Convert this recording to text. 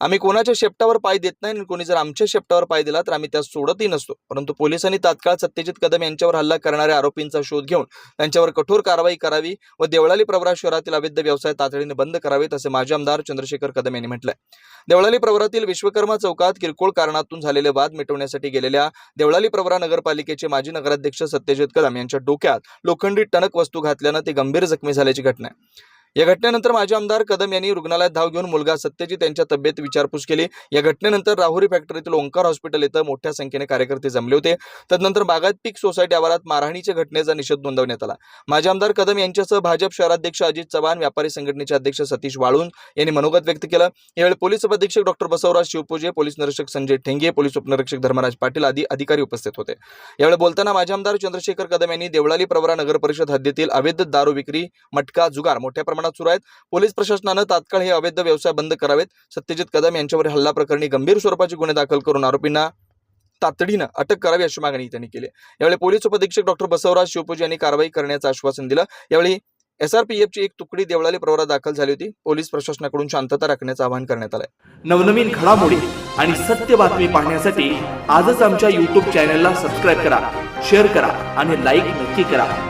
आम्ही कोणाच्या शेपटावर पाय देत नाही आणि कोणी जर आमच्या शेपटावर पाय दिला तर आम्ही त्यास सोडतही नसतो. परंतु पोलिसांनी तात्काळ सत्यजित कदम यांच्यावर हल्ला करणाऱ्या आरोपींचा शोध घेऊन त्यांच्यावर कठोर कारवाई करावी व देवळाली प्रवरा शहरातील अवैध व्यवसाय तातडीने बंद करावेत असे माजी आमदार चंद्रशेखर कदम यांनी म्हटलंय. देवळाली प्रवरातील विश्वकर्मा चौकात किरकोळ कारणातून झालेले वाद मिटवण्यासाठी गेलेल्या देवळाली प्रवरा नगरपालिकेचे माजी नगराध्यक्ष सत्यजित कदम यांच्या डोक्यात लोखंडी टणक वस्तू घातल्यानं ते गंभीर जखमी झाल्याची घटना आहे. या घटनेनंतर माजी आमदार कदम यांनी रुग्णालयात धाव घेऊन मुलगा सत्यजित यांच्या तब्येत विचारपूस केली. या घटनेनंतर राहुरी फॅक्टरीतील ओंकार हॉस्पिटल इथं मोठ्या संख्येने कार्यकर्ते जमले होते. तदनंतर बागात पीक सोसायटी आवारात मारहाणीच्या घटनेचा निषेध नोंदवण्यात आला. माजी आमदार कदम यांच्यासह भाजप शहराध्यक्ष अजित चव्हाण व्यापारी संघटनेचे अध्यक्ष सतीश वाळून यांनी मनोगत व्यक्त केलं. यावेळी पोलीस उपअधीक्षक डॉक्टर बसवराज शिवपूजे पोलीस निरीक्षक संजय ठेंगे पोलीस उपनिरीक्षक धर्मराज पाटील आदी अधिकारी उपस्थित होते. यावेळी बोलताना माजी आमदार चंद्रशेखर कदम यांनी देवळाली प्रवरा नगर परिषद हद्दीतील अवैध दारू विक्री मटका जुगार मोठ्या प्रमाणात सुरू आहेत. पोलीस प्रशासनानं तात्काळ हे अवैध व्यवसाय बंद करावेत. सत्यजित कदम यांच्यावर हल्ला प्रकरणी गंभीर स्वरूपाचे गुन्हे दाखल करून आरोपींना तातडीनं अटक करावी अशी मागणी त्यांनी केली यावेळी पोलीस उपअधीक्षक डॉक्टर बसवराज शिवपूजे यांनी कारवाई करण्याचं आश्वासन दिलं. यावेळी एसआरपीएफची एक तुकडी देवळाली प्रवरात दाखल झाली होती. पोलीस प्रशासनाकडून शांतता राखण्याचं आवाहन करण्यात आलंय. नवनवीन घडामोडी आणि सत्य बातमी पाहण्यासाठी आजच आमच्या युट्यूब चॅनलला सबस्क्राईब करा शेअर करा आणि लाईक नक्की करा.